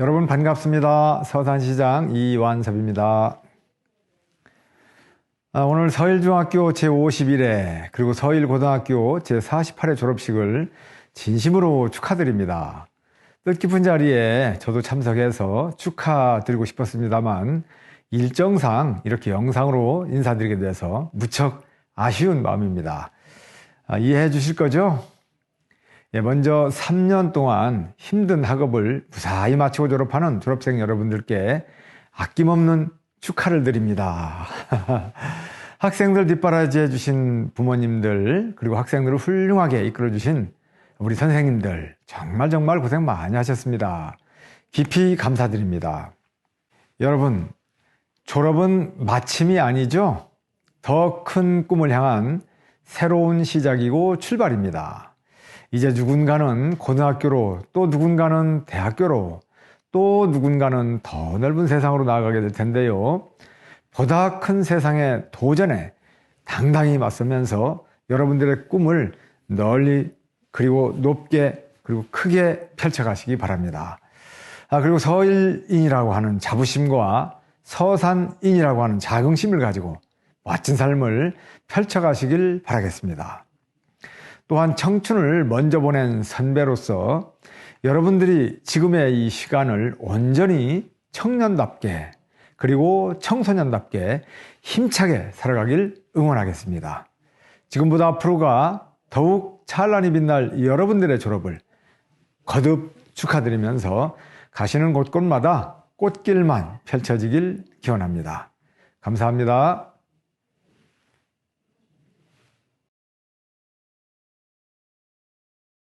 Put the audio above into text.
여러분 반갑습니다. 서산시장 이완섭입니다. 아, 오늘 서일중학교 제51회 그리고 서일고등학교 제48회 졸업식을 진심으로 축하드립니다. 뜻깊은 자리에 저도 참석해서 축하드리고 싶었습니다만 일정상 이렇게 영상으로 인사드리게 돼서 무척 아쉬운 마음입니다. 아, 이해해 주실 거죠? 예, 먼저 3년 동안 힘든 학업을 무사히 마치고 졸업하는 졸업생 여러분들께 아낌없는 축하를 드립니다. 학생들 뒷바라지 해 주신 부모님들, 그리고 학생들을 훌륭하게 이끌어 주신 우리 선생님들, 정말 정말 고생 많이 하셨습니다. 깊이 감사드립니다. 여러분, 졸업은 마침이 아니죠? 더 큰 꿈을 향한 새로운 시작이고 출발입니다. 이제 누군가는 고등학교로, 또 누군가는 대학교로, 또 누군가는 더 넓은 세상으로 나아가게 될 텐데요. 보다 큰 세상의 도전에 당당히 맞서면서 여러분들의 꿈을 널리 그리고 높게 그리고 크게 펼쳐가시기 바랍니다. 아, 그리고 서일인이라고 하는 자부심과 서산인이라고 하는 자긍심을 가지고 멋진 삶을 펼쳐가시길 바라겠습니다. 또한 청춘을 먼저 보낸 선배로서 여러분들이 지금의 이 시간을 온전히 청년답게 그리고 청소년답게 힘차게 살아가길 응원하겠습니다. 지금보다 앞으로가 더욱 찬란히 빛날 여러분들의 졸업을 거듭 축하드리면서 가시는 곳곳마다 꽃길만 펼쳐지길 기원합니다. 감사합니다.